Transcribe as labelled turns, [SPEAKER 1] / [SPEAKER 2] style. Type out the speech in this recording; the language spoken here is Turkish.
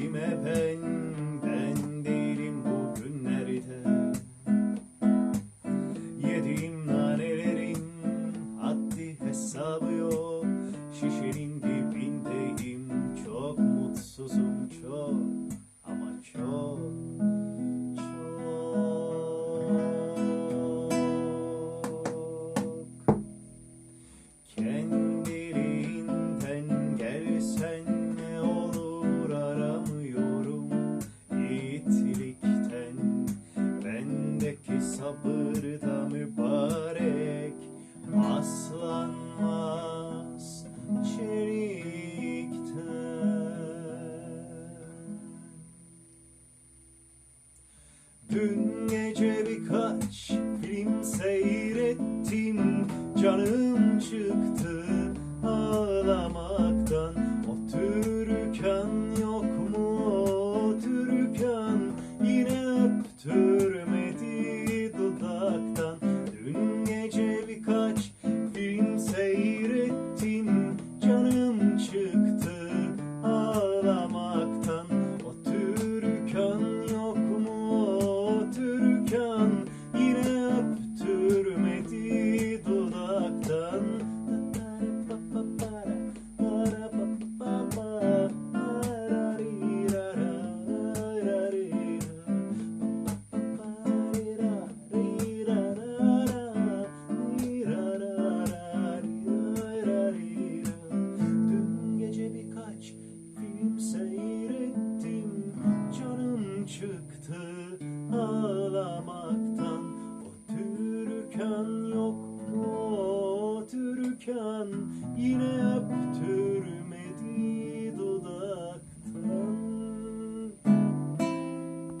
[SPEAKER 1] kime ben ben değilim bugünlerde Yediğim nanelerin haddi hesabı yok Şişenin Bendeki sabır da mübarek paslanmaz çelikten Dün gece birkaç film seyrettim Canım çıktı çıktı ağlamaktan. Otururken yok mu otururken yine öptü.